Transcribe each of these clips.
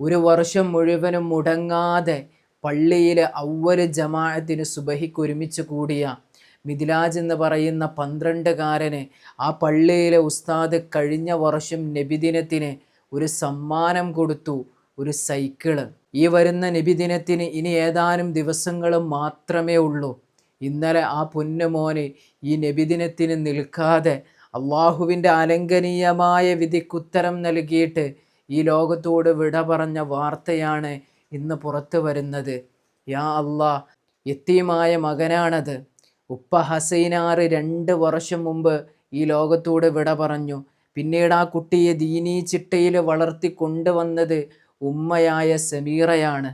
ഒരു വർഷം മുഴുവനും മുടങ്ങാതെ പള്ളിയിൽ ഔവൽ ജമാഅത്തിന് സുബഹിക്ക് ഒരുമിച്ച് കൂടിയ മിഥിലാജ് എന്ന് പറയുന്ന പന്ത്രണ്ടുകാരന് ആ പള്ളിയിലെ ഉസ്താദ് കഴിഞ്ഞ വർഷം നബിദിനത്തിന് ഒരു സമ്മാനം കൊടുത്തു ഒരു സൈക്കിൾ. ഈ വരുന്ന നബിദിനത്തിന് ഇനി ഏതാനും ദിവസങ്ങൾ മാത്രമേ ഉള്ളൂ. ഇന്നലെ ആ പൊന്നുമോന് ഈ നബിദിനത്തിന് നിൽക്കാതെ അള്ളാഹുവിന്റെ അലങ്കനീയമായ വിധിക്കുത്തരം നൽകിയിട്ട് ഈ ലോകത്തോട് വിട പറഞ്ഞ വാർത്തയാണ് ഇന്ന് പുറത്തു വരുന്നത്. യാ അള്ളാ എത്തിയുമായ മകനാണത്. ഉപ്പ ഹസൈനാറ് രണ്ട് വർഷം മുമ്പ് ഈ ലോകത്തോട് വിട പറഞ്ഞു. പിന്നീട് ആ കുട്ടിയെ ദീനീ ചിട്ടയിൽ വളർത്തി കൊണ്ടുവന്നത് ഉമ്മയായ സമീറയാണ്.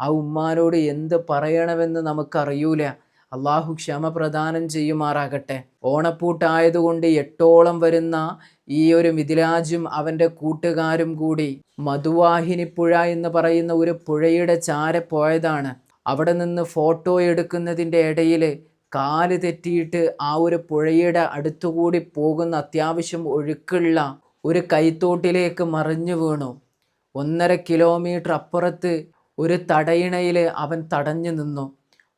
ആ ഉമ്മാനോട് എന്ത് പറയണമെന്ന് നമുക്കറിയൂല. അള്ളാഹു ക്ഷമ പ്രദാനം ചെയ്യുമാറാകട്ടെ. ഓണപ്പൂട്ടായതുകൊണ്ട് എട്ടോളം വരുന്ന ഈ ഒരു മിഥിലാജും അവന്റെ കൂട്ടുകാരും കൂടി മധുവാഹിനിപ്പുഴ എന്ന് പറയുന്ന ഒരു പുഴയുടെ ചാര പോയതാണ്. അവിടെ നിന്ന് ഫോട്ടോ എടുക്കുന്നതിന്റെ ഇടയിൽ കാൽ തെറ്റിയിട്ട് ആ ഒരു പുഴയുടെ അടുത്തുകൂടി പോകുന്ന അത്യാവശ്യം ഒഴുക്കുള്ള ഒരു കൈത്തോട്ടിലേക്ക് മറിഞ്ഞു വീണു. ഒന്നര കിലോമീറ്റർ അപ്പുറത്ത് ഒരു തടയിണയിൽ അവൻ തടഞ്ഞു നിന്നു.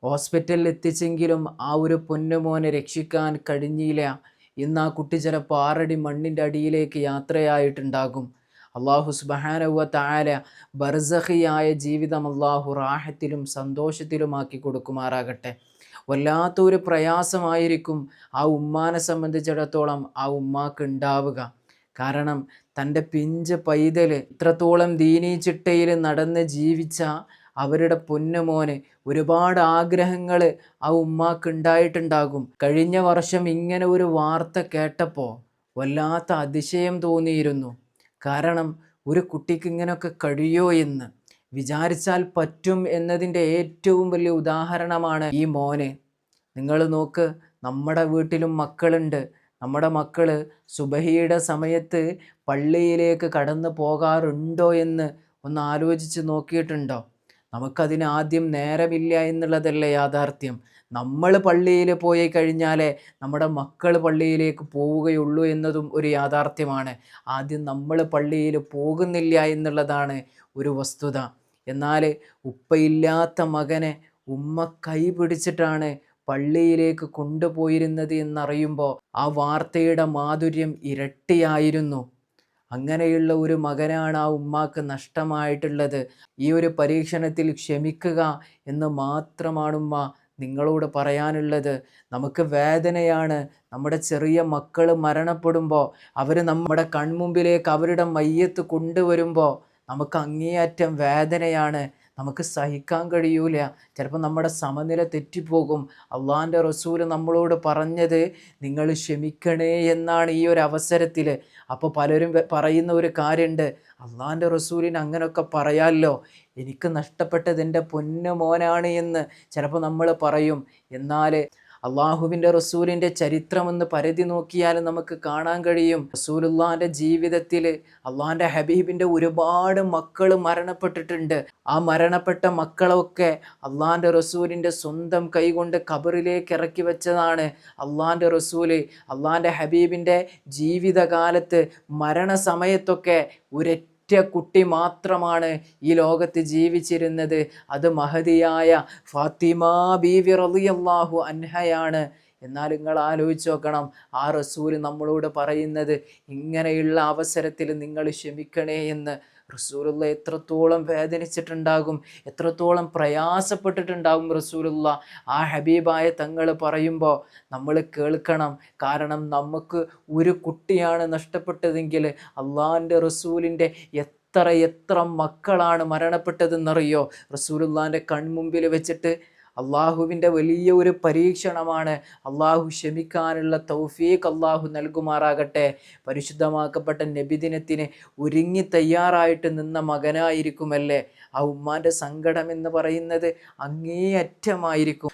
ഹോസ്പിറ്റലിൽ എത്തിച്ചെങ്കിലും ആ ഒരു പൊന്നുമോനെ രക്ഷിക്കാൻ കഴിഞ്ഞില്ല. ഇന്ന് ആ കുട്ടി ചിലപ്പോൾ ആറടി മണ്ണിന്റെ അടിയിലേക്ക് യാത്രയായിട്ടുണ്ടാകും. അള്ളാഹു സുബഹാനവ താര ബർസഹിയായ ജീവിതം അള്ളാഹു റാഹത്തിലും സന്തോഷത്തിലുമാക്കി കൊടുക്കുമാറാകട്ടെ. വല്ലാത്തൊരു പ്രയാസമായിരിക്കും ആ ഉമ്മാനെ സംബന്ധിച്ചിടത്തോളം ആ ഉമ്മാക്ക് ഉണ്ടാവുക. കാരണം തന്റെ പിഞ്ച് പൈതൽ ഇത്രത്തോളം ദീനീ ചിട്ടയിൽ നടന്ന് ജീവിച്ച അവരുടെ പൊന്നുമോനെ ഒരുപാട് ആഗ്രഹങ്ങൾ ആ ഉമ്മാക്ക് ഉണ്ടായിട്ടുണ്ടാകും. കഴിഞ്ഞ വർഷം ഇങ്ങനെ ഒരു വാർത്ത കേട്ടപ്പോൾ വല്ലാത്ത അതിശയം തോന്നിയിരുന്നു. കാരണം ഒരു കുട്ടിക്ക് ഇങ്ങനെയൊക്കെ കഴിയോ എന്ന്. വിചാരിച്ചാൽ പറ്റും എന്നതിന്റെ ഏറ്റവും വലിയ ഉദാഹരണമാണ് ഈ മോന്. നിങ്ങൾ നോക്ക് നമ്മുടെ വീട്ടിലും മക്കളുണ്ട്. നമ്മുടെ മക്കൾ സുബഹിയുടെ സമയത്ത് പള്ളിയിലേക്ക് കടന്നു പോകാറുണ്ടോ എന്ന് ഒന്ന് ആലോചിച്ച് നോക്കിയിട്ടുണ്ടോ? നമുക്കതിന് ആദ്യം നേരമില്ല എന്നുള്ളതല്ലേ യാഥാർത്ഥ്യം. നമ്മൾ പള്ളിയിൽ പോയി കഴിഞ്ഞാലേ നമ്മുടെ മക്കൾ പള്ളിയിലേക്ക് പോവുകയുള്ളൂ എന്നതും ഒരു യാഥാർത്ഥ്യമാണ്. ആദ്യം നമ്മൾ പള്ളിയിൽ പോകുന്നില്ല എന്നുള്ളതാണ് ഒരു വസ്തുത. എന്നാൽ ഉപ്പയില്ലാത്ത മകനെ ഉമ്മ കൈ പിടിച്ചിട്ടാണ് പള്ളിയിലേക്ക് കൊണ്ടുപോയിരുന്നത് എന്നറിയുമ്പോൾ ആ വാർത്തയുടെ മാധുര്യം ഇരട്ടിയായിരുന്നു. അങ്ങനെയുള്ള ഒരു മകനാണ് ആ ഉമ്മാക്ക് നഷ്ടമായിട്ടുള്ളത്. ഈ ഒരു പരീക്ഷണത്തിൽ ക്ഷമിക്കുക എന്ന് മാത്രമാണ് ഉമ്മ നിങ്ങളോട് പറയാനുള്ളത്. നമുക്ക് വേദനയാണ്. നമ്മുടെ ചെറിയ മക്കൾ മരണപ്പെടുമ്പോൾ അവർ നമ്മുടെ കൺമുമ്പിലേക്ക് അവരുടെ മയ്യത്ത് കൊണ്ടുവരുമ്പോൾ നമുക്ക് അങ്ങേയറ്റം വേദനയാണ്. നമുക്ക് സഹിക്കാൻ കഴിയൂല. ചിലപ്പോൾ നമ്മുടെ സമനില തെറ്റിപ്പോകും. അള്ളാന്റെ റസൂൽ നമ്മളോട് പറഞ്ഞത് നിങ്ങൾ ക്ഷമിക്കണേ എന്നാണ് ഈ ഒരു അവസരത്തിൽ അപ്പോൾ പലരും പറയുന്ന ഒരു കാര്യമുണ്ട് അള്ളാന്റെ റസൂലിന് അങ്ങനെയൊക്കെ പറയാമല്ലോ എനിക്ക് നഷ്ടപ്പെട്ടത് എന്റെ പൊന്നു മോനാണ് എന്ന് ചിലപ്പോൾ നമ്മൾ പറയും. എന്നാൽ അള്ളാഹുവിന്റെ റസൂലിന്റെ ചരിത്രമെന്ന് പരതി നോക്കിയാൽ നമുക്ക് കാണാൻ കഴിയും. റസൂലുള്ളാന്റെ ജീവിതത്തിൽ അള്ളാഹിന്റെ ഹബീബിന്റെ ഒരുപാട് മക്കൾ മരണപ്പെട്ടിട്ടുണ്ട്. ആ മരണപ്പെട്ട മക്കളൊക്കെ അള്ളാഹിന്റെ റസൂലിന്റെ സ്വന്തം കൈകൊണ്ട് കബറിലേക്ക് ഇറക്കി വെച്ചതാണ്. അള്ളാഹിന്റെ റസൂൽ അള്ളാഹിന്റെ ഹബീബിന്റെ ജീവിതകാലത്ത് മരണസമയത്തൊക്കെ ഒരു ഒറ്റ കുട്ടി മാത്രമാണ് ഈ ലോകത്ത് ജീവിച്ചിരുന്നത്. അത് മഹതിയായ ഫാത്തിമ ബീവി റളിയല്ലാഹു അൻഹയാണ്. എന്നാൽ നിങ്ങൾ ആലോചിച്ച് നോക്കണം. ആ റസൂൽ നമ്മളോട് പറയുന്നത് ഇങ്ങനെയുള്ള അവസരത്തിൽ നിങ്ങൾ ക്ഷമിക്കണേ എന്ന്. റസൂലുള്ള എത്രത്തോളം വേദനിച്ചിട്ടുണ്ടാകും എത്രത്തോളം പ്രയാസപ്പെട്ടിട്ടുണ്ടാകും റസൂലുള്ള. ആ ഹബീബായ തങ്ങൾ പറയുമ്പോൾ നമ്മൾ കേൾക്കണം. കാരണം നമുക്ക് ഒരു കുട്ടിയാണ് നഷ്ടപ്പെട്ടതെങ്കിൽ അള്ളാഹിന്റെ റസൂലിന്റെ എത്ര എത്ര മക്കളാണ് മരണപ്പെട്ടതെന്നറിയോ? റസൂലുള്ളാന്റെ കൺമുമ്പിൽ വെച്ചിട്ട് അള്ളാഹുവിന്റെ വലിയ ഒരു പരീക്ഷണമാണ്. അള്ളാഹു ക്ഷമിക്കാനുള്ള തൗഫീഖ് അള്ളാഹു നൽകുമാറാകട്ടെ. പരിശുദ്ധമാക്കപ്പെട്ട നബിദിനത്തിന് ഒരുങ്ങി തയ്യാറായിട്ട് നിന്ന മകനായിരിക്കുമല്ലേ? ആ ഉമ്മാന്റെ സങ്കടം എന്ന് പറയുന്നത് അങ്ങേയറ്റമായിരിക്കും.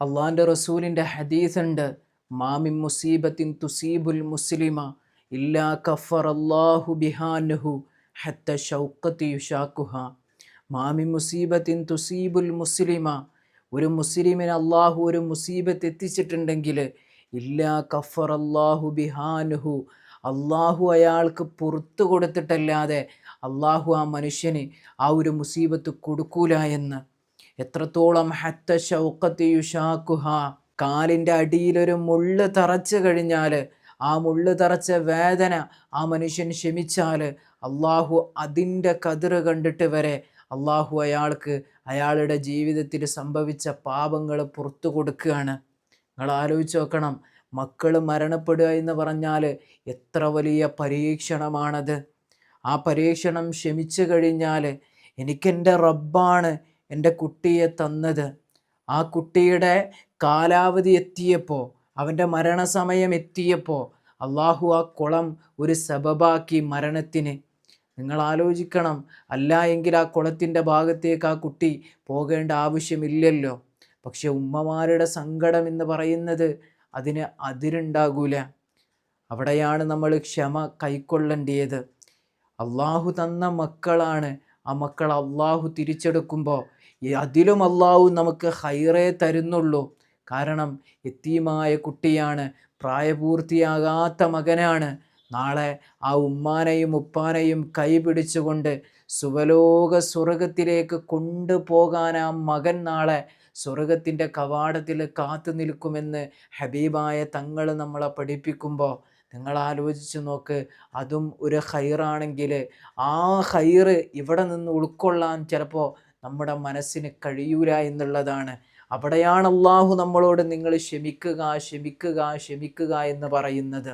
അള്ളാഹിന്റെ റസൂലിന്റെ ഹദീസ് ഉണ്ട്. മാമി മുസീബത്തിൻ തുസീബുൽ മുസ്ലിമ ഇല്ലാ കഫർ അള്ളാഹു ബിഹാനുഹു ഹത്ത ഷൗക്കത്തി യുഷാക്കുഹ. മാമി മുസീബത്തിൻ തുസീബുൽ മുസ്ലിമ ഒരു മുസ്ലിമിന് അള്ളാഹു ഒരു മുസീബത്ത് എത്തിച്ചിട്ടുണ്ടെങ്കിൽ ഇല്ലാ കഫർ അള്ളാഹു ബിഹാനുഹു. അള്ളാഹു അയാൾക്ക് പുറത്തു കൊടുത്തിട്ടല്ലാതെ അള്ളാഹു ആ മനുഷ്യന് ആ ഒരു മുസീബത്ത് കൊടുക്കൂല എന്ന്. എത്രത്തോളം ഹത്ത ഷൗക്കത്ത് യുഷാക്കുഹ കാലിന്റെ അടിയിലൊരു മുള്ള് തറച്ചു കഴിഞ്ഞാൽ ആ മുള്ള് തറച്ച വേദന ആ മനുഷ്യൻ ക്ഷമിച്ചാൽ അള്ളാഹു അതിന്റെ കതിറ് കണ്ടിട്ട് വരെ അള്ളാഹു അയാൾക്ക് അയാളുടെ ജീവിതത്തിൽ സംഭവിച്ച പാപങ്ങൾ പുറത്തു കൊടുക്കുകയാണ്. നിങ്ങൾ ആലോചിച്ച് നോക്കണം. മക്കൾ മരണപ്പെടുക എന്ന് പറഞ്ഞാൽ എത്ര വലിയ പരീക്ഷണമാണത്. ആ പരീക്ഷണം ക്ഷമിച്ചു കഴിഞ്ഞാൽ എനിക്കെന്റെ റബ്ബാണ് എന്റെ കുട്ടിയെ തന്നത്. ആ കുട്ടിയുടെ കാലാവധി എത്തിയപ്പോൾ അവന്റെ മരണസമയം എത്തിയപ്പോൾ അള്ളാഹു ആ കുളം ഒരു സബബാക്കി മരണത്തിന് നിങ്ങൾ ആലോചിക്കണം അല്ല എങ്കിൽ ആ കുളത്തിന്റെ ഭാഗത്തേക്ക് ആ കുട്ടി പോകേണ്ട ആവശ്യമില്ലല്ലോ. പക്ഷെ ഉമ്മമാരുടെ സങ്കടം എന്ന് പറയുന്നത് അതിന് അതിരുണ്ടാകൂല. അവിടെയാണ് നമ്മൾ ക്ഷമ കൈക്കൊള്ളേണ്ടിയത്. അള്ളാഹു തന്ന മക്കളാണ്. ആ മക്കൾ അള്ളാഹു തിരിച്ചെടുക്കുമ്പോൾ അതിലും അള്ളാഹു നമുക്ക് ഹൈറേ തരുന്നുള്ളൂ. കാരണം എത്തിയുമായ കുട്ടിയാണ്. പ്രായപൂർത്തിയാകാത്ത മകനാണ്. നാളെ ആ ഉമ്മാനെയും ഉപ്പാനെയും കൈപിടിച്ചുകൊണ്ട് സുവലോക സ്വർഗത്തിലേക്ക് കൊണ്ടുപോകാൻ ആ മകൻ നാളെ സ്വർഗത്തിന്റെ കവാടത്തിൽ കാത്തു നിൽക്കുമെന്ന് ഹബീബായ തങ്ങൾ നമ്മളെ പഠിപ്പിക്കുമ്പോൾ നിങ്ങൾ ആലോചിച്ച് നോക്ക് അതും ഒരു ഹൈറാണെങ്കിൽ ആ ഹൈറ് ഇവിടെ നിന്ന് ഉൾക്കൊള്ളാൻ ചിലപ്പോൾ നമ്മുടെ മനസ്സിന് കഴിയൂല എന്നുള്ളതാണ്. അവിടെയാണ് അള്ളാഹു നമ്മളോട് നിങ്ങൾ ക്ഷമിക്കുക ക്ഷമിക്കുക ക്ഷമിക്കുക എന്ന് പറയുന്നത്.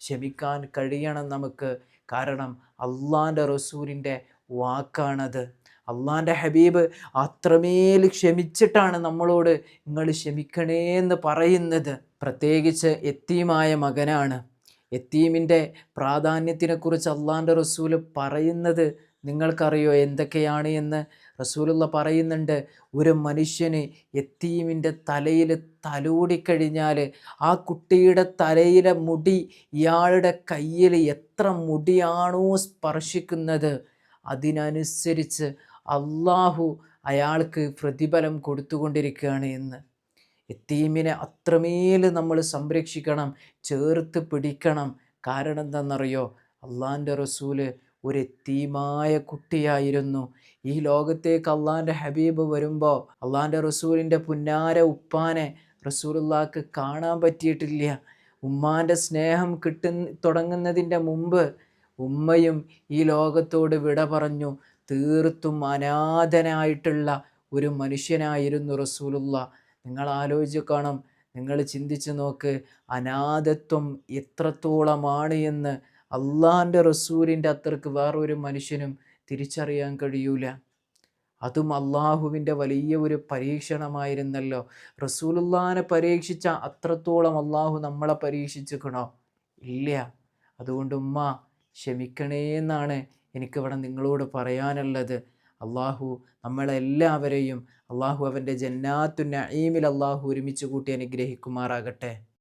ക്ഷമിക്കാൻ കഴിയണം നമുക്ക്. കാരണം അള്ളാന്റെ റസൂലിന്റെ വാക്കാണത്. അള്ളാന്റെ ഹബീബ് അത്രമേൽ ക്ഷമിച്ചിട്ടാണ് നമ്മളോട് നിങ്ങൾ ക്ഷമിക്കണേ എന്ന് പറയുന്നത്. പ്രത്യേകിച്ച് എത്തീമായ മകനാണ്. എത്തീമിന്റെ പ്രാധാന്യത്തിനെക്കുറിച്ച് അള്ളാന്റെ റസൂൽ പറയുന്നത് നിങ്ങൾക്കറിയോ എന്തൊക്കെയാണ് എന്ന്? റസൂലുള്ള പറയുന്നുണ്ട് ഒരു മനുഷ്യന് എത്തീമിന്റെ തലയിൽ തലോടിക്കഴിഞ്ഞാൽ ആ കുട്ടിയുടെ തലയിലെ മുടി ഇയാളുടെ കയ്യിൽ എത്ര മുടിയാണോ സ്പർശിക്കുന്നത്. അതിനനുസരിച്ച് അള്ളാഹു അയാൾക്ക് പ്രതിഫലം കൊടുത്തുകൊണ്ടിരിക്കുകയാണ് എന്ന്. എത്തീമിനെ അത്രമേൽ നമ്മൾ സംരക്ഷിക്കണം ചേർത്ത് പിടിക്കണം. കാരണം എന്താണെന്നറിയോ? അള്ളാന്റെ റസൂൽ ഒരു എത്തീമായ കുട്ടിയായിരുന്നു. ഈ ലോകത്തേക്ക് അള്ളാന്റെ ഹബീബ് വരുമ്പോൾ അള്ളാന്റെ റസൂലിന്റെ പുന്നാര ഉപ്പാനെ റസൂലുള്ളാക്ക് കാണാൻ പറ്റിയിട്ടില്ല. ഉമ്മാന്റെ സ്നേഹം കിട്ടു തുടങ്ങുന്നതിന്റെ മുമ്പ് ഉമ്മയും ഈ ലോകത്തോട് വിട പറഞ്ഞു. തീർത്തും അനാഥനായിട്ടുള്ള ഒരു മനുഷ്യനായിരുന്നു റസൂലുള്ള. നിങ്ങൾ ആലോചിച്ച് കാണും നിങ്ങൾ ചിന്തിച്ച് നോക്ക് അനാഥത്വം എത്രത്തോളമാണ് എന്ന് അള്ളാന്റെ റസൂലിന്റെ അത്രയ്ക്ക് വേറൊരു മനുഷ്യനും തിരിച്ചറിയാൻ കഴിയൂല. അതും അള്ളാഹുവിന്റെ വലിയ ഒരു പരീക്ഷണമായിരുന്നല്ലോ. റസൂലുല്ലാനെ പരീക്ഷിച്ച അത്രത്തോളം അള്ളാഹു നമ്മളെ പരീക്ഷിച്ചിക്കണോ? ഇല്ല. അതുകൊണ്ട് ഉമ്മ ക്ഷമിക്കണേ എന്നാണ് എനിക്കിവിടെ നിങ്ങളോട് പറയാനുള്ളത്. അള്ളാഹു നമ്മളെല്ലാവരെയും അള്ളാഹു അവന്റെ ജന്നാത്തു നഈമിൽ അള്ളാഹു ഒരുമിച്ച് കൂട്ടി അനുഗ്രഹിക്കുമാറാകട്ടെ.